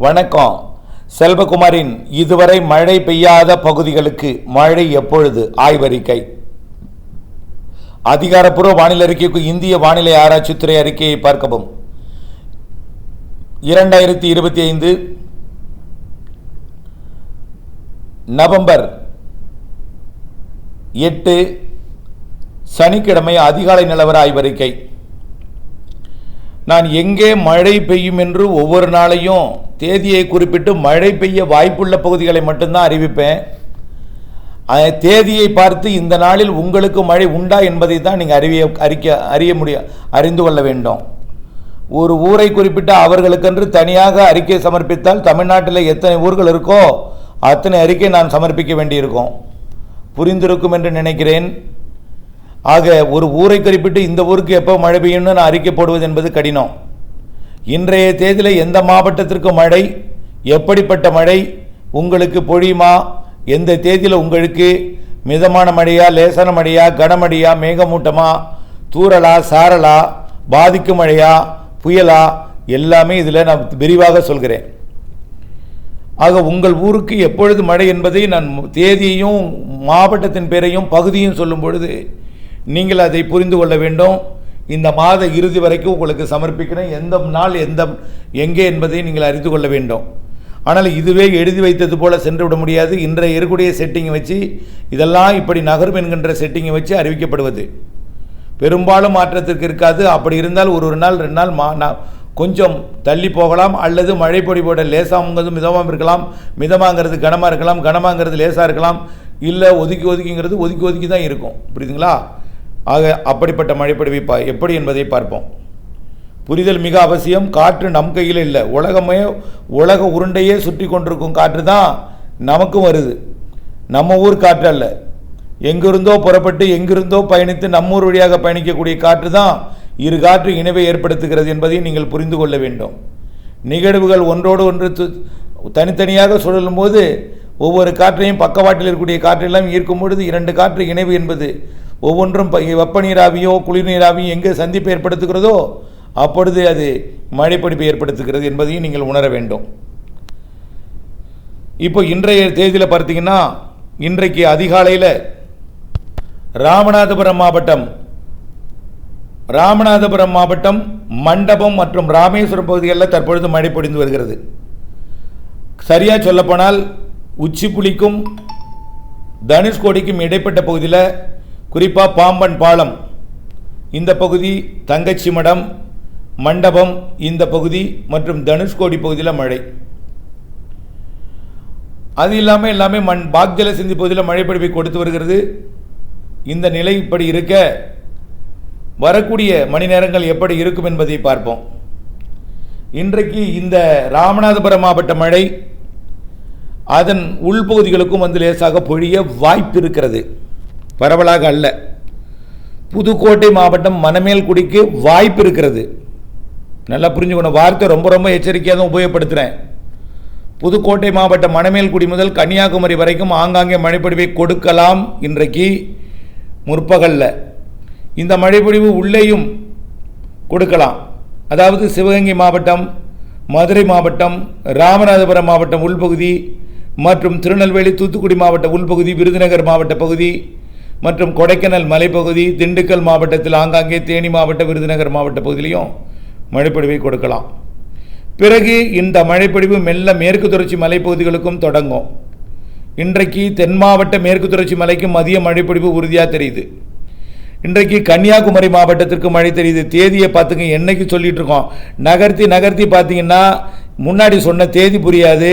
வணக்கம். செல்வகுமாரின் இதுவரை மழை பெய்யாத பகுதிகளுக்கு மழை எப்பொழுது? ஆய்வறிக்கை. அதிகாரப்பூர்வ வானிலை அறிக்கைக்கு இந்திய வானிலை ஆராய்ச்சித்துறை அறிக்கையை பார்க்கவும். இரண்டாயிரத்தி இருபத்தி ஐந்து நவம்பர் எட்டு சனிக்கிழமை அதிகாலை நிலவர ஆய்வறிக்கை. நான் எங்கே மழை பெய்யும் என்று ஒவ்வொரு நாளையும் தேதியை குறிப்பிட்டு மழை பெய்ய வாய்ப்புள்ள பகுதிகளை மட்டும்தான் அறிவிப்பேன். தேதியை பார்த்து இந்த நாளில் உங்களுக்கு மழை உண்டா என்பதை தான் நீங்கள் அறிவிய அறிக்க அறிய முடிய அறிந்து கொள்ள வேண்டும். ஒரு ஊரை குறிப்பிட்டு அவர்களுக்கென்று தனியாக அறிக்கை சமர்ப்பித்தால் தமிழ்நாட்டில் எத்தனை ஊர்கள் இருக்கோ அத்தனை அறிக்கை நான் சமர்ப்பிக்க வேண்டியிருக்கும். புரிந்திருக்கும் என்று நினைக்கிறேன். ஆக ஒரு ஊரை குறிப்பிட்டு இந்த ஊருக்கு எப்போ மழை பெய்யும்னு நான் அறிக்கை போடுவது என்பது கடினம். இன்றைய தேதியில் எந்த மாவட்டத்திற்கு மழை எப்படிப்பட்ட மழை உங்களுக்கு பொழியுமா எந்த தேதியில் உங்களுக்கு மிதமான மழையா லேசான மழையா கனமழையா மேகமூட்டமா தூறலா சாரலா பாதிக்கும் மழையா புயலா எல்லாமே இதில் நான் விரிவாக சொல்கிறேன். ஆக உங்கள் ஊருக்கு எப்பொழுது மழை என்பதை நான் தேதியையும் மாவட்டத்தின் பேரையும் பகுதியும் சொல்லும் பொழுது நீங்கள் அதை புரிந்து கொள்ள வேண்டும். இந்த மாத இறுதி வரைக்கும் உங்களுக்கு சமர்ப்பிக்கிறேன். எந்த நாள் எந்த எங்கே என்பதை நீங்கள் அறிந்து கொள்ள வேண்டும். ஆனால் இதுவே எழுதி வைத்தது போல் சென்று விட முடியாது. இன்றைய இருக்கக்கூடிய செட்டிங்கை வச்சு இதெல்லாம் இப்படி நகரும் என்கின்ற செட்டிங்கை வச்சு அறிவிக்கப்படுவது. பெரும்பாலும் மாற்றத்திற்கு இருக்காது. அப்படி இருந்தால் ஒரு ஒரு நாள் ரெண்டு நாள் மா நான் கொஞ்சம் தள்ளி போகலாம். அல்லது மழை பொடி போட லேசாங்கிறது மிதமாக இருக்கலாம். மிதமாங்கிறது கனமாக இருக்கலாம். கனமாங்கிறது லேசாக இருக்கலாம். இல்லை ஒதுக்கி ஒதுக்கிங்கிறது ஒதுக்கி ஒதுக்கி தான் இருக்கும். புரியுதுங்களா? ஆக அப்படிப்பட்ட மழைப்பொழிவை பா எப்படி என்பதை பார்ப்போம். புரிதல் மிக அவசியம். காற்று நம் கையில் இல்லை. உலகமே உலக உருண்டையே சுற்றி கொண்டிருக்கும் காற்று தான் நமக்கும் வருது. நம்ம ஊர் காற்று அல்ல. எங்கிருந்தோ புறப்பட்டு எங்கிருந்தோ பயணித்து நம்ம ஊர் வழியாக பயணிக்கக்கூடிய காற்று தான் இரு காற்று இணைவை ஏற்படுத்துகிறது என்பதை நீங்கள் புரிந்து கொள்ள வேண்டும். நிகழ்வுகள் ஒன்றோடு ஒன்று தனித்தனியாக சுழலும் போது ஒவ்வொரு காற்றையும் பக்கவாட்டில் இருக்கக்கூடிய காற்றெல்லாம் ஈர்க்கும் பொழுது இரண்டு காற்று இணைவு என்பது ஒவ்வொன்றும் வெப்ப நீராவியோ குளிர் நீராவியோ எங்கே சந்திப்பு ஏற்படுத்துகிறதோ அப்பொழுது அது மழைப்பிடிப்பை ஏற்படுத்துகிறது என்பதையும் நீங்கள் உணர வேண்டும். இப்போ இன்றைய தேதியில் பார்த்தீங்கன்னா இன்றைக்கு அதிகாலையில் ராமநாதபுரம் மாவட்டம் ராமநாதபுரம் மாவட்டம் மண்டபம் மற்றும் ராமேஸ்வரம் பகுதிகளில் தற்பொழுது மழை பொழிந்து வருகிறது. சரியாக சொல்லப்போனால் உச்சிப்புலிக்கும் தனுஷ்கோடிக்கும் இடைப்பட்ட பகுதியில் குறிப்பாக பாம்பன் பாலம். இந்த பகுதி தங்கச்சி மடம் மண்டபம் இந்த பகுதி மற்றும் தனுஷ்கோடி பகுதியில் மழை. அது இல்லாமல் எல்லாமே மண் பாக்ஜல சிந்தி பகுதியில் மழை கொடுத்து வருகிறது. இந்த நிலை இப்படி இருக்க வரக்கூடிய மணி நேரங்கள் எப்படி இருக்கும் என்பதை பார்ப்போம். இன்றைக்கு இந்த ராமநாதபுரம் மாவட்ட மழை அதன் உள்பகுதிகளுக்கும் வந்து லேசாக பொழிய வாய்ப்பு இருக்கிறது. பரவலாக அல்ல. புதுக்கோட்டை மாவட்டம் மணமேல்குடிக்கு வாய்ப்பு இருக்கிறது. நல்லா புரிஞ்சுக்கணும். வார்த்தை ரொம்ப ரொம்ப எச்சரிக்கையாக தான் உபயோகப்படுத்துகிறேன் புதுக்கோட்டை மாவட்டம் மணமேல்குடி முதல் கன்னியாகுமரி வரைக்கும் ஆங்காங்கே மழைப்பொழிவை கொடுக்கலாம் இன்றைக்கு முற்பகல்ல. இந்த மழைப்பொழிவு உள்ளேயும் கொடுக்கலாம். அதாவது சிவகங்கை மாவட்டம் மதுரை மாவட்டம் ராமநாதபுரம் மாவட்டம் உள்பகுதி மற்றும் திருநெல்வேலி தூத்துக்குடி மாவட்ட உள்பகுதி விருதுநகர் மாவட்ட பகுதி மற்றும் கொடைக்கானல் மலைப்பகுதி திண்டுக்கல் மாவட்டத்தில் ஆங்காங்கே தேனி மாவட்ட விருதுநகர் மாவட்ட பகுதியிலையும் மழைப்பொழிவை கொடுக்கலாம். பிறகு இந்த மழைப்பொழிவு மெல்ல மேற்கு தொடர்ச்சி மலைப்பகுதிகளுக்கும் தொடங்கும். இன்றைக்கு தென் மாவட்ட மேற்கு தொடர்ச்சி மலைக்கும் மதிய மழைப்பொழிவு உறுதியாக தெரியுது. இன்றைக்கு கன்னியாகுமரி மாவட்டத்திற்கு மழை தெரியுது. தேதியை பார்த்துங்க என்னைக்கு சொல்லிட்டு இருக்கோம் நகர்த்தி நகர்த்தி பார்த்தீங்கன்னா முன்னாடி சொன்ன தேதி புரியாது.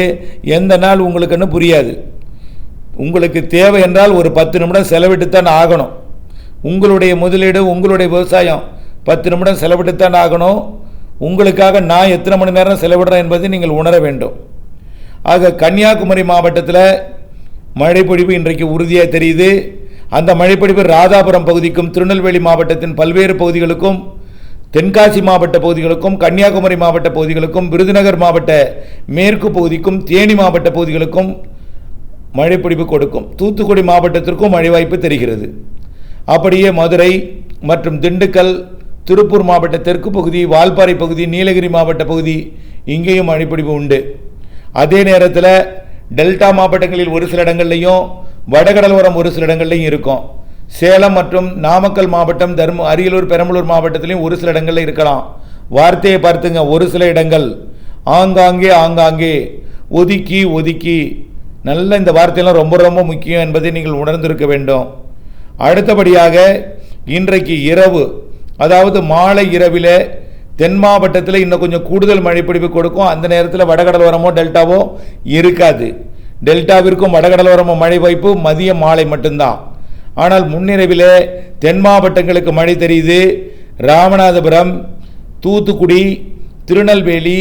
எந்த நாள் உங்களுக்குன்னு புரியாது. உங்களுக்கு தேவை என்றால் ஒரு பத்து நிமிடம் செலவிட்டுத்தான் ஆகணும். உங்களுடைய முதலீடு உங்களுடைய விவசாயம் பத்து நிமிடம் செலவிட்டுத்தான் ஆகணும். உங்களுக்காக நான் எத்தனை மணி நேரம் செலவிடுறேன் என்பதை நீங்கள் உணர வேண்டும். ஆக கன்னியாகுமரி மாவட்டத்தில் மழைப்பொழிவு இன்றைக்கு உறுதியாக தெரியுது. அந்த மழைப்பொழிவு ராதாபுரம் பகுதிக்கும் திருநெல்வேலி மாவட்டத்தின் பல்வேறு பகுதிகளுக்கும் தென்காசி மாவட்ட பகுதிகளுக்கும் கன்னியாகுமரி மாவட்ட பகுதிகளுக்கும் விருதுநகர் மாவட்ட மேற்கு பகுதிக்கும் தேனி மாவட்ட பகுதிகளுக்கும் மழைப்பிடிப்பு கொடுக்கும். தூத்துக்குடி மாவட்டத்திற்கும் மழை வாய்ப்பு தெரிகிறது. அப்படியே மதுரை மற்றும் திண்டுக்கல் திருப்பூர் மாவட்ட தெற்கு பகுதி வால்பாறை பகுதி நீலகிரி மாவட்ட பகுதி இங்கேயும் மழைப்பிடிப்பு உண்டு. அதே நேரத்தில் டெல்டா மாவட்டங்களில் ஒரு சில இடங்கள்லையும் வடகடலோரம் ஒரு சில இடங்கள்லையும் இருக்கும். சேலம் மற்றும் நாமக்கல் மாவட்டம் தர்ம அரியலூர் பெரம்பலூர் மாவட்டத்திலையும் ஒரு சில இடங்களில் இருக்கலாம். வார்த்தையை பார்த்துங்க ஒரு சில இடங்கள் ஆங்காங்கே ஆங்காங்கே ஒதுக்கி ஒதுக்கி நல்ல இந்த வார்த்தையெல்லாம் ரொம்ப ரொம்ப முக்கியம் என்பதை நீங்கள் உணர்ந்திருக்க வேண்டும். அடுத்தபடியாக இன்றைக்கு இரவு அதாவது மாலை இரவில் தென் மாவட்டத்தில் இன்னும் கொஞ்சம் கூடுதல் மழைப்பிடிப்பு கொடுக்கும். அந்த நேரத்தில் வடகடலோரமோ டெல்டாவோ இருக்காது. டெல்டாவிற்கும் வடகடலோரமோ மழை வாய்ப்பு மதிய மாலை மட்டும்தான். ஆனால் முன்னிரவில் தென் மாவட்டங்களுக்கு மழை தெரியுது. ராமநாதபுரம் தூத்துக்குடி திருநெல்வேலி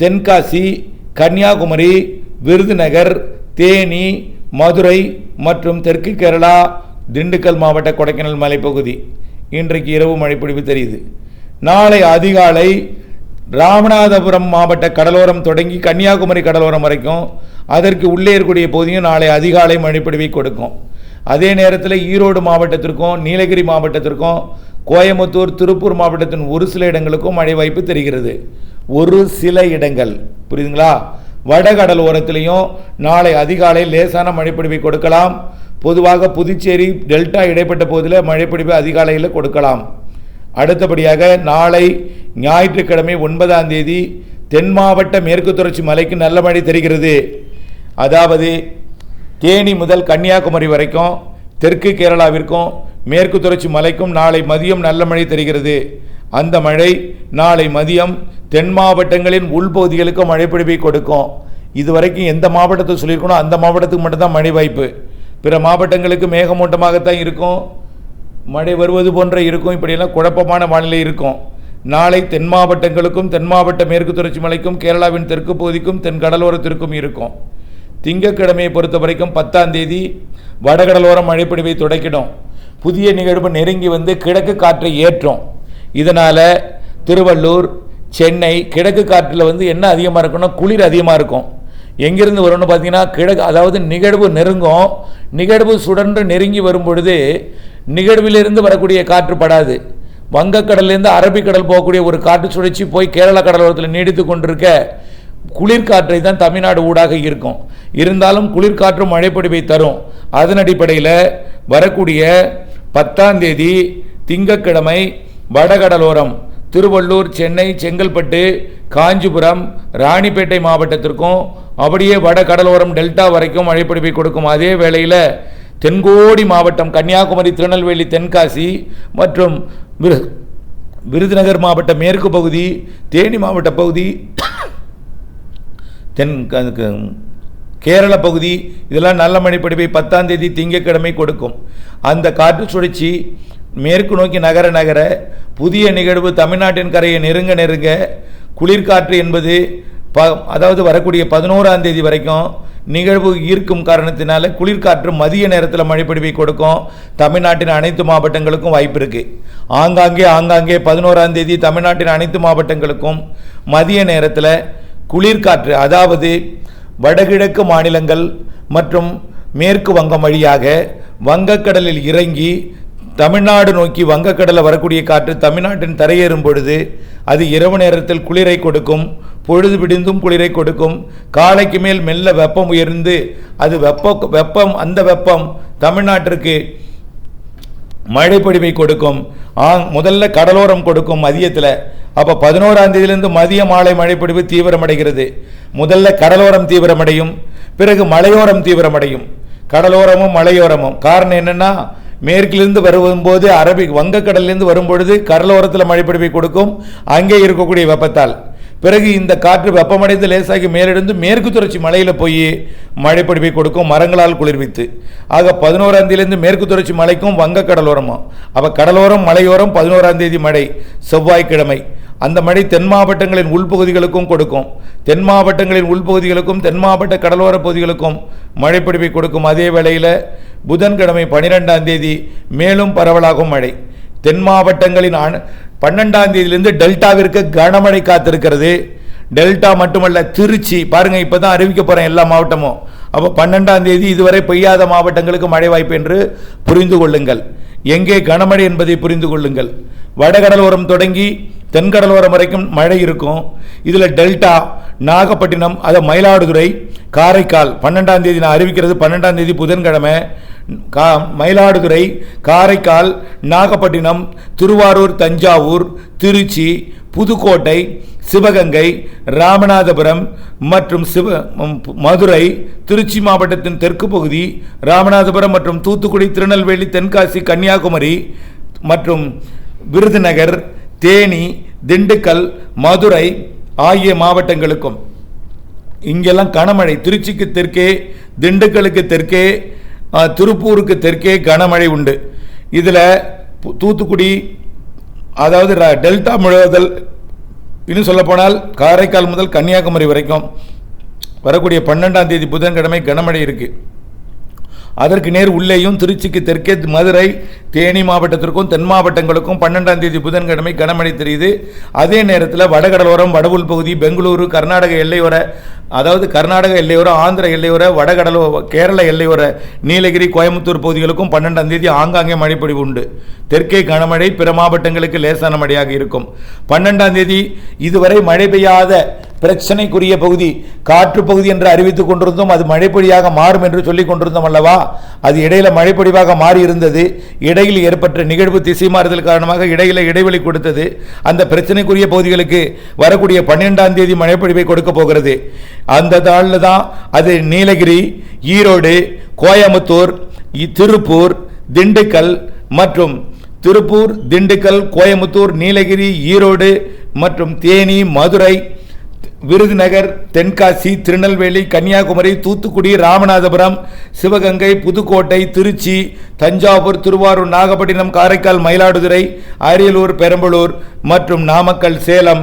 தென்காசி கன்னியாகுமரி விருதுநகர் தேனி மதுரை மற்றும் தெற்கு கேரளா திண்டுக்கல் மாவட்ட கொடைக்கானல் மலைப்பகுதி. இன்றைக்கு இரவு மழைப்பொழிவு தெரியுது. நாளை அதிகாலை ராமநாதபுரம் மாவட்ட கடலோரம் தொடங்கி கன்னியாகுமரி கடலோரம் வரைக்கும் அதற்கு உள்ளே இருக்கக்கூடிய பகுதியும் நாளை அதிகாலை மழைப்பொழிவை கொடுக்கும். அதே நேரத்தில் ஈரோடு மாவட்டத்திற்கும் நீலகிரி மாவட்டத்திற்கும் கோயம்புத்தூர் திருப்பூர் மாவட்டத்தின் ஒரு சில இடங்களுக்கும் மழை வாய்ப்பு தெரிகிறது. ஒரு சில இடங்கள். புரியுதுங்களா? வடகடல் ஓரத்திலையும் நாளை அதிகாலை லேசான மழைப்பொழிவை கொடுக்கலாம். பொதுவாக புதுச்சேரி டெல்டா இடைப்பட்ட பகுதியில் மழைப்பொழிவு அதிகாலையில் கொடுக்கலாம். அடுத்தபடியாக நாளை ஞாயிற்றுக்கிழமை ஒன்பதாம் தேதி தென் மாவட்ட மேற்கு தொடர்ச்சி மலைக்கு நல்ல மழை தெரிகிறது. அதாவது தேனி முதல் கன்னியாகுமரி வரைக்கும் தெற்கு கேரளாவிற்கும் மேற்கு தொடர்ச்சி மலைக்கும் நாளை மதியம் நல்ல மழை தெரிகிறது. அந்த மழை நாளை மதியம் தென் மாவட்டங்களின் உள்பகுதிகளுக்கு மழைப்பிடிவை கொடுக்கும். இதுவரைக்கும் எந்த மாவட்டத்தை சொல்லியிருக்கணும் அந்த மாவட்டத்துக்கு மட்டும்தான் மழை வாய்ப்பு. பிற மாவட்டங்களுக்கு மேகமூட்டமாகத்தான் இருக்கும். மழை வருவது போன்ற இருக்கும். இப்படியெல்லாம் குழப்பமான வானிலை இருக்கும். நாளை தென் மாவட்டங்களுக்கும் தென் மாவட்ட மேற்கு தொடர்ச்சி மலைக்கும் கேரளாவின் தெற்கு பகுதிக்கும் தென் கடலோரத்திற்கும் இருக்கும். திங்கட்கிழமையை பொறுத்த வரைக்கும் பத்தாம் தேதி வடகடலோரம் மழைப்பிடிவை தொடக்கிடும். புதிய நிகழ்வு நெருங்கி வந்து கிழக்கு காற்றை ஏற்றும். இதனால் திருவள்ளூர் சென்னை கிழக்கு காற்றில் வந்து என்ன அதிகமாக இருக்குன்னா குளிர் அதிகமாக இருக்கும். எங்கிருந்து வரும்னு பார்த்தீங்கன்னா கிழக்கு அதாவது நிகழ்வு நெருங்கும். நிகழ்வு சுடன்று நெருங்கி வரும் பொழுது நிகழ்விலிருந்து வரக்கூடிய காற்று படாது. வங்கக்கடல்லேருந்து அரபிக்கடல் போகக்கூடிய ஒரு காற்று சுழற்சி போய் கேரள கடலோரத்தில் நீடித்து கொண்டிருக்க குளிர்காற்றை தான் தமிழ்நாடு ஊடாக இருக்கும் இருந்தாலும் குளிர்காற்று மழைப்படிவை தரும். அதன் அடிப்படையில் வரக்கூடிய பத்தாம் தேதி திங்கட்கிழமை வடகடலோரம் திருவள்ளூர் சென்னை செங்கல்பட்டு காஞ்சிபுரம் ராணிப்பேட்டை மாவட்டத்திற்கும் அப்படியே வட கடலோரம் டெல்டா வரைக்கும் மழைப்பிடிப்பை கொடுக்கும் அதே வேளையில் தென்கோடி மாவட்டம் கன்னியாகுமரி திருநெல்வேலி தென்காசி மற்றும் விரு- விருதுநகர் மாவட்ட மேற்கு பகுதி தேனி மாவட்ட பகுதி தென் கேரள பகுதி இதெல்லாம் நல்ல மழைப்பிடிப்பை பத்தாம் தேதி திங்கட்கிழமை கொடுக்கும். அந்த காற்று சுழற்சி மேற்கு நோக்கி நகர நகர புதிய நிகழ்வு தமிழ்நாட்டின் கரையை நெருங்க நெருங்க குளிர்காற்று என்பது ப அதாவது வரக்கூடிய பதினோராம் தேதி வரைக்கும் நிகழ்வு ஈர்க்கும் காரணத்தினால குளிர்காற்று மதிய நேரத்தில் மழைப்பொழிவை கொடுக்கும். தமிழ்நாட்டின் அனைத்து மாவட்டங்களுக்கும் வாய்ப்பு இருக்குது ஆங்காங்கே ஆங்காங்கே பதினோராம் தேதி தமிழ்நாட்டின் அனைத்து மாவட்டங்களுக்கும் மதிய நேரத்தில் குளிர்காற்று அதாவது வடகிழக்கு மாநிலங்கள் மற்றும் மேற்கு வங்கம் வழியாக வங்கக்கடலில் இறங்கி தமிழ்நாடு நோக்கி வங்கக்கடலில் வரக்கூடிய காற்று தமிழ்நாட்டின் தரையேறும் பொழுது அது இரவு நேரத்தில் குளிரை கொடுக்கும் பொழுது பிடிந்தும் குளிரை கொடுக்கும். காலைக்கு மேல் மெல்ல வெப்பம் உயர்ந்து அது வெப்ப வெப்பம் அந்த வெப்பம் தமிழ்நாட்டிற்கு மழைப்பொழிவை கொடுக்கும். ஆ முதல்ல கடலோரம் கொடுக்கும் மதியத்தில். அப்போ பதினோராம் தேதியிலிருந்து மதிய மாலை மழைப்பொழிவு தீவிரமடைகிறது. முதல்ல கடலோரம் தீவிரமடையும் பிறகு மலையோரம் தீவிரமடையும். கடலோரமும் மலையோரமும். காரணம் என்னன்னா மேற்கிலிருந்து வரும்போது அரபிக் வங்கக்கடலிலிருந்து வரும்பொழுது கடலோரத்தில் பிடிப்பை கொடுக்கும். அங்கே இருக்கக்கூடிய வெப்பத்தால். பிறகு இந்த காற்று வெப்பமடைந்து லேசாகி மேலெழுந்து மேற்கு தொடர்ச்சி மலையில் போய் மழைப்பொழிவை கொடுக்கும் மரங்களால் குளிர்வித்து ஆக பதினோராம் தேதியிலேருந்து மேற்கு தொடர்ச்சி மலைக்கும் வங்க கடலோரமும் அப்போ கடலோரம் மலையோரம் பதினோராம் தேதி மழை செவ்வாய்க்கிழமை. அந்த மழை தென் மாவட்டங்களின் உள்பகுதிகளுக்கும் கொடுக்கும். தென் மாவட்டங்களின் உள்பகுதிகளுக்கும் தென் மாவட்ட கடலோர பகுதிகளுக்கும் மழைப்பொழிவை கொடுக்கும். அதே வேளையில் புதன்கிழமை பனிரெண்டாம் தேதி மேலும் பரவலாகும் மழை. தென் மாவட்டங்களின் பன்னெண்டாம் தேதியிலிருந்து டெல்டாவிற்கு கனமழை காத்திருக்கிறது. டெல்டா மட்டுமல்ல திருச்சி பாருங்க இப்பதான் அறிவிக்க போகிறேன் எல்லா மாவட்டமும். அப்போ பன்னெண்டாம் தேதி இதுவரை பெய்யாத மாவட்டங்களுக்கு மழை வாய்ப்பு என்று புரிந்து கொள்ளுங்கள். எங்கே கனமழை என்பதை புரிந்து கொள்ளுங்கள். வடகடலோரம் தொடங்கி தென்கடலோரம் வரைக்கும் மழை இருக்கும். இதில் டெல்டா நாகப்பட்டினம் அதை மயிலாடுதுறை காரைக்கால் பன்னெண்டாம் தேதி நான் அறிவிக்கிறது பன்னெண்டாம் தேதி புதன்கிழமை. கா மயிலாடுதுறை காரைக்கால் நாகப்பட்டினம் திருவாரூர் தஞ்சாவூர் திருச்சி புதுக்கோட்டை சிவகங்கை ராமநாதபுரம் மற்றும் சிவ மதுரை திருச்சி மாவட்டத்தின் தெற்கு பகுதி ராமநாதபுரம் மற்றும் தூத்துக்குடி திருநெல்வேலி தென்காசி கன்னியாகுமரி மற்றும் விருதுநகர் தேனி திண்டுக்கல் மதுரை ஆகிய மாவட்டங்களுக்கும். இங்கெல்லாம் கனமழை. திருச்சிக்கு தெற்கே திண்டுக்கலுக்கு தெற்கே திருப்பூருக்கு தெற்கே கனமழை உண்டு. இதில் தூத்துக்குடி அதாவது டெல்டா முழுவதல் இன்னும் சொல்லப்போனால் காரைக்கால் முதல் கன்னியாகுமரி வரைக்கும் வரக்கூடிய பன்னெண்டாம் தேதி புதன்கிழமை கனமழை இருக்குது அதற்கு நேர் உள்ளேயும் திருச்சிக்கு தெற்கே மதுரை தேனி மாவட்டத்திற்கும் தென் மாவட்டங்களுக்கும் பன்னெண்டாம் தேதி புதன்கிழமை கனமழை தெரியுது. அதே நேரத்தில் வடகடலோரம் வடவுள் பகுதி பெங்களூரு கர்நாடக எல்லையோர அதாவது கர்நாடக எல்லையோர ஆந்திர எல்லையோர வடகடலோ கேரள எல்லையோர நீலகிரி கோயம்புத்தூர் பகுதிகளுக்கும் பன்னெண்டாம் தேதி ஆங்காங்கே மழைப்பொழிவு உண்டு. தெற்கே கனமழை பிற மாவட்டங்களுக்கு லேசான மழையாக இருக்கும். பன்னெண்டாம் தேதி இதுவரை மழை பெய்யாத பிரச்சனைக்குரிய பகுதி காற்று பகுதி என்று அறிவித்துக் கொண்டிருந்தோம். அது மழைப்பொழியாக மாறும் என்று சொல்லிக் கொண்டிருந்தோம் அல்லவா? அது இடையில மழைப்பொடிவாக மாறி இருந்தது இடையில் ஏற்பட்ட நிகழ்வு திசை மாறுதல் காரணமாக இடையில இடைவெளி கொடுத்தது. அந்த பிரச்சனைக்குரிய பகுதிகளுக்கு வரக்கூடிய பன்னிரெண்டாம் தேதி மழைப்பொழிவை கொடுக்க போகிறது. அந்த தாளில் தான் அது நீலகிரி ஈரோடு கோயம்புத்தூர் திருப்பூர் திண்டுக்கல் மற்றும் திருப்பூர் திண்டுக்கல் கோயம்புத்தூர் நீலகிரி ஈரோடு மற்றும் தேனி மதுரை விருதுநகர் தென்காசி திருநெல்வேலி கன்னியாகுமரி தூத்துக்குடி ராமநாதபுரம் சிவகங்கை புதுக்கோட்டை திருச்சி தஞ்சாவூர் திருவாரூர் நாகப்பட்டினம் காரைக்கால் மயிலாடுதுறை அரியலூர் பெரம்பலூர் மற்றும் நாமக்கல் சேலம்.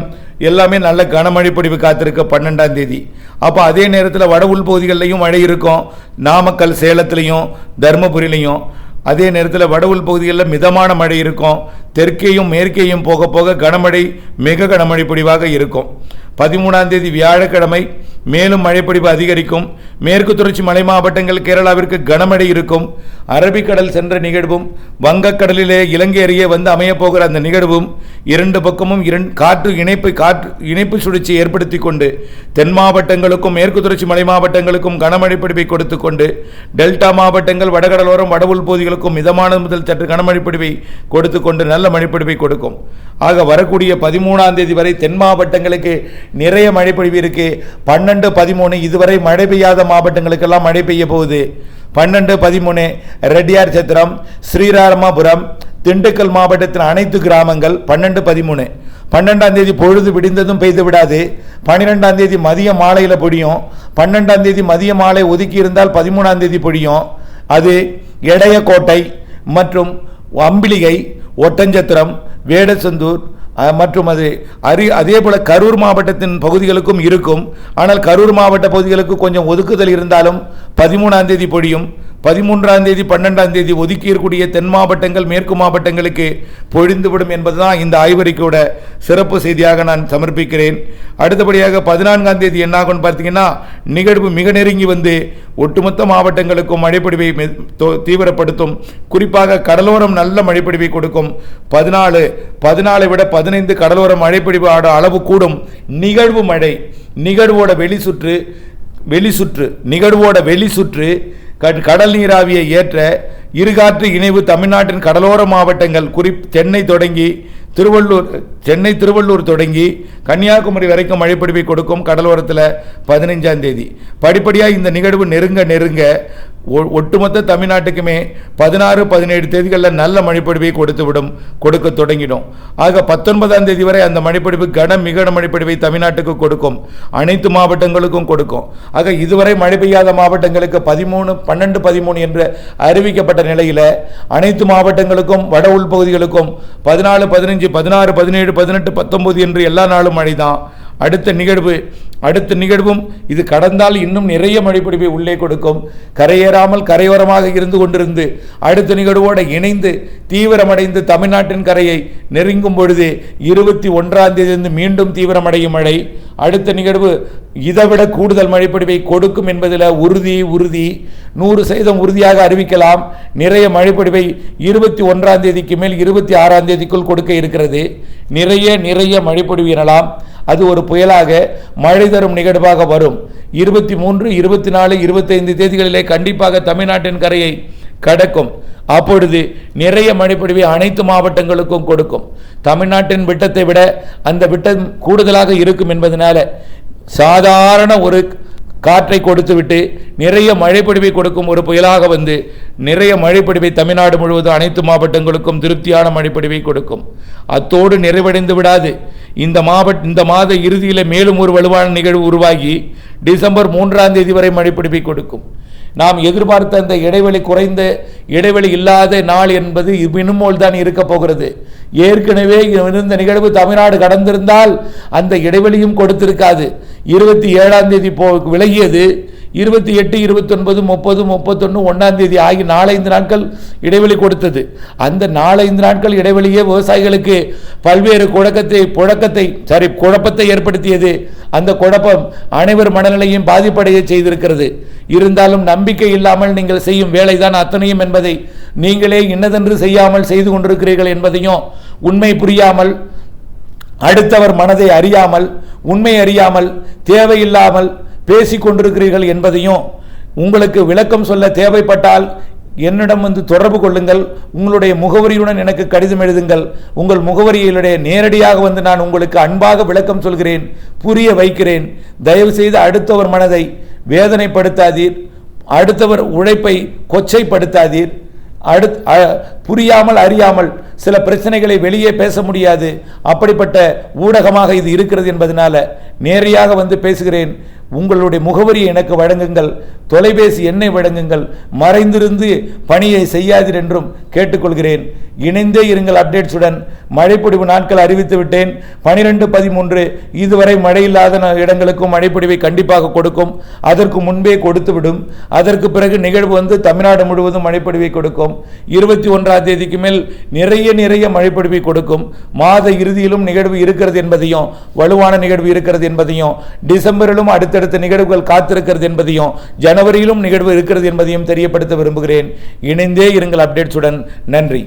எல்லாமே நல்ல கனமழை பொடிவு காத்திருக்க பன்னெண்டாம் தேதி. அப்போ அதே நேரத்தில் வட உள் பகுதிகளிலையும் மழை இருக்கும். நாமக்கல் சேலத்துலேயும் தருமபுரியிலையும் அதே நேரத்தில் வட உள் பகுதிகளில் மிதமான மழை இருக்கும். தெற்கேயும் மேற்கேயும் போக போக கனமழை மிக கனமழை பொடிவாக இருக்கும். பதிமூணாம் தேதி வியாழக்கிழமை மேலும் மழைப்பொழிவு அதிகரிக்கும். மேற்கு தொடர்ச்சி மலை மாவட்டங்கள் கேரளாவிற்கு கனமழை இருக்கும். அரபிக்கடல் சென்ற நிகழ்வும் வங்கக்கடலிலே இலங்கை அருகே வந்து அமையப்போகிற அந்த நிகழ்வும் இரண்டு பக்கமும் இரண்டு காற்று இணைப்பு காற்று இணைப்பு சுழற்சி ஏற்படுத்தி கொண்டு தென் மாவட்டங்களுக்கும் மேற்கு தொடர்ச்சி மலை மாவட்டங்களுக்கும் கனமழை பொழிவை கொடுத்து கொண்டு டெல்டா மாவட்டங்கள் வடகடலோரம் வட பகுதிகளுக்கும் மிதமான முதல் சற்று கனமழை பொழிவை கொடுத்து கொண்டு நல்ல மழைப்பொழிவை கொடுக்கும். ஆக வரக்கூடிய பதிமூணாம் தேதி வரை தென் மாவட்டங்களுக்கு நிறைய மழை பொழிவு இருக்கு. பன்னெண்டு பதிமூணு இதுவரை மழை பெய்யாத மாவட்டங்களுக்கெல்லாம் மழை பெய்ய போகுது. பன்னெண்டு பதிமூணு ரெட்டியார் சத்திரம் ஸ்ரீராமபுரம் திண்டுக்கல் மாவட்டத்தின் அனைத்து கிராமங்கள் பன்னெண்டு பதிமூணு. பன்னெண்டாம் தேதி பொழுது விடிந்ததும் பெய்து விடாது. பன்னிரெண்டாம் தேதி மதிய மாலையில் பொடியும் பன்னெண்டாம் தேதி மதிய மாலை ஒதுக்கி இருந்தால் பதிமூணாம் தேதி பொடியும் அது எடையக்கோட்டை மற்றும் அம்பிளிகை ஒட்டஞ்சத்திரம் வேடசந்தூர் மற்றும் அது அரி அதே போல் கரூர் மாவட்டத்தின் பகுதிகளுக்கும் இருக்கும். ஆனால் கரூர் மாவட்ட பகுதிகளுக்கு கொஞ்சம் ஒதுக்குதல் இருந்தாலும் பதிமூணாம் தேதி பொழியும். பதிமூன்றாம் தேதி பன்னெண்டாம் தேதி ஒதுக்கி இருக்கக்கூடிய தென் மாவட்டங்கள் மேற்கு மாவட்டங்களுக்கு பொழிந்துவிடும் என்பதுதான் இந்த ஆய்வறிக்கையோட சிறப்பு செய்தியாக நான் சமர்ப்பிக்கிறேன். அடுத்தபடியாக பதினான்காம் தேதி என்னாகும்னு பார்த்தீங்கன்னா நிகழ்வு மிக நெருங்கி வந்து ஒட்டுமொத்த மாவட்டங்களுக்கும் மழைப்பொழிவை தோ- தீவிரப்படுத்தும். குறிப்பாக கடலோரம் நல்ல மழைப்பொழிவை கொடுக்கும். பதினாலு பதினாலை விட பதினைந்து கடலோர மழைப்பொழிவு ஆட அளவு கூடும். நிகழ்வு மழை நிகழ்வோட வெளிசுற்று வெளிசுற்று நிகழ்வோட வெளிசுற்று சுற்று கடல் நீராவியை ஏற்ற இருகாற்று இணைவு தமிழ்நாட்டின் கடலோர மாவட்டங்கள் குறி சென்னை தொடங்கி திருவள்ளூர் சென்னை திருவள்ளூர் தொடங்கி கன்னியாகுமரி வரைக்கும் மழைப்பொழிவை கொடுக்கும் கடலோரத்தில் பதினைஞ்சாம் தேதி. படிப்படியாக இந்த நிகழ்வு நெருங்க நெருங்க ஒட்டுமொத்த தமிழ்நாட்டுக்குமே பதினாறு பதினேழு தேதிகளில் நல்ல மழைப்பொழிவை கொடுத்து விடும் கொடுக்க தொடங்கிடும் ஆக பத்தொன்பதாம் தேதி வரை அந்த மழைப்பொழிவு கன மிகன மழைப்பொழிவை தமிழ்நாட்டுக்கு கொடுக்கும். அனைத்து மாவட்டங்களுக்கும் கொடுக்கும். ஆக இதுவரை மழை பெய்யாத மாவட்டங்களுக்கு பதிமூணு பன்னெண்டு பதிமூணு என்று அறிவிக்கப்பட்ட நிலையில் அனைத்து மாவட்டங்களுக்கும் வட உள்பகுதிகளுக்கும் பதினாலு பதினஞ்சு பதினாறு பதினேழு பதினெட்டு பத்தொன்பது என்று எல்லா நாளும் மழை தான் அடுத்த நிகழ்வு அடுத்த நிகழ்வும் இது கடந்தால் இன்னும் நிறைய மழைப்பொழிவை உள்ளே கொடுக்கும். கரையேறாமல் கரையோரமாக இருந்து கொண்டிருந்து அடுத்த நிகழ்வோடு இணைந்து தீவிரமடைந்து தமிழ்நாட்டின் கரையை நெருங்கும் பொழுது இருபத்தி ஒன்றாம் தேதியிலிருந்து மீண்டும் தீவிரமடையும் மழை. அடுத்த நிகழ்வு இதைவிட கூடுதல் மழைப்பொழிவை கொடுக்கும் என்பதில் உறுதி உறுதி. நூறு சதவீதம் உறுதியாக அறிவிக்கலாம். நிறைய மழைப்பொழிவை இருபத்தி ஒன்றாம் தேதிக்கு மேல் இருபத்தி ஆறாம் தேதிக்குள் கொடுக்க இருக்கிறது. நிறைய நிறைய மழைப்பொழிவு எனலாம். அது ஒரு புயலாக மழை தரும் நிகழ்வாக வரும். இருபத்தி மூன்று இருபத்தி நாலு இருபத்தைந்து தேதிகளிலே கண்டிப்பாக தமிழ்நாட்டின் கரையை கடக்கும். அப்பொழுது நிறைய மழைப்பொழிவை அனைத்து மாவட்டங்களுக்கும் கொடுக்கும். தமிழ்நாட்டின் விட்டத்தை விட அந்த விட்டம் கூடுதலாக இருக்கும் என்பதனால சாதாரண ஒரு காற்றை கொடுத்துவிட்டு நிறைய மழைப்பொழிவை கொடுக்கும் ஒரு புயலாக வந்து நிறைய மழைப்பொழிவை தமிழ்நாடு முழுவதும் அனைத்து மாவட்டங்களுக்கும் திருப்தியான மழைப்பொழிவை கொடுக்கும். அத்தோடு நிறைவடைந்து விடாது. இந்த மாவட்ட இந்த மாத இறுதியில் மேலும் ஒரு வலுவான நிகழ்வு உருவாகி டிசம்பர் மூன்றாம் தேதி வரை மழைப்பொழிவை கொடுக்கும். நாம் எதிர்பார்த்த அந்த இடைவெளி குறைந்த இடைவெளி இல்லாத நாள் என்பது இவ்வினுமோல் தான் இருக்க போகிறது. ஏற்கனவே இருந்த நிகழ்வு தமிழ்நாடு கடந்திருந்தால் அந்த இடைவெளியும் கொடுத்திருக்காது. இருபத்தி ஏழாம் தேதி போ விலகியது. இருபத்தி எட்டு இருபத்தொன்பது முப்பது முப்பத்தொன்று ஒன்றாம் தேதி ஆகி நாலஞ்சு நாட்கள் இடைவெளி கொடுத்தது. அந்த நாலைந்து நாட்கள் இடைவெளியே விவசாயிகளுக்கு பல்வேறு குழக்கத்தை புழக்கத்தை சாரி குழப்பத்தை ஏற்படுத்தியது. அந்த குழப்பம் அனைவர் மனநிலையும் பாதிப்படைய செய்திருக்கிறது. இருந்தாலும் நம்பிக்கை இல்லாமல் நீங்கள் செய்யும் வேலைதான் அத்தனையும் என்பதை நீங்களே இன்னதென்று செய்யாமல் செய்து கொண்டிருக்கிறீர்கள் என்பதையும் உண்மை புரியாமல் அடுத்தவர் மனதை அறியாமல் உண்மை அறியாமல் தேவையில்லாமல் பேசிக்கொண்டிருக்கிறீர்கள் என்பதையும் உங்களுக்கு விளக்கம் சொல்ல தேவைப்பட்டால் என்னிடம் வந்து தொடர்பு கொள்ளுங்கள். உங்களுடைய முகவரியுடன் எனக்கு கடிதம் எழுதுங்கள். உங்கள் முகவரியிலுடைய நேரடியாக வந்து நான் உங்களுக்கு அன்பாக விளக்கம் சொல்கிறேன் புரிய வைக்கிறேன். தயவு செய்து அடுத்தவர் மனதை வேதனைப்படுத்தாதீர். அடுத்தவர் உழைப்பை கொச்சைப்படுத்தாதீர். அடுத் புரியாமல் அறியாமல் சில பிரச்சனைகளை வெளியே பேச முடியாது. அப்படிப்பட்ட ஊடகமாக இது இருக்கிறது என்பதனால நேரடியாக வந்து பேசுகிறேன். உங்களுடைய முகவரியை எனக்கு வழங்குங்கள். தொலைபேசி எண்ணை வழங்குங்கள். மறைந்திருந்து பணியை செய்யாதீர் என்றும் கேட்டுக்கொள்கிறேன். இணைந்தே இருங்கள் அப்டேட்ஸுடன். மழைப்பொடிவு நாட்கள் அறிவித்து விட்டேன். பனிரெண்டு பதிமூன்று. இதுவரை மழை இல்லாத இடங்களுக்கும் மழைப்பொடிவை கண்டிப்பாக கொடுக்கும். அதற்கு முன்பே கொடுத்துவிடும் அதற்கு பிறகு நிகழ்வு வந்து தமிழ்நாடு முழுவதும் மழைப்பொடிவை கொடுக்கும். இருபத்தி ஒன்றாம் தேதிக்கு மேல் நிறைய நிறைய மழைப்பொடிவை கொடுக்கும். மாத இறுதியிலும் நிகழ்வு இருக்கிறது என்பதையும் வலுவான நிகழ்வு இருக்கிறது என்பதையும் டிசம்பரிலும் அடுத்த அடுத்தடுத்த நிகழ்வுகள் காத்திருக்கிறது என்பதையும் ஜனவரியிலும் நிகழ்வு இருக்கிறது என்பதையும் தெரியப்படுத்த விரும்புகிறேன். இணைந்தே இருங்கள் அப்டேட்ஸுடன். நன்றி.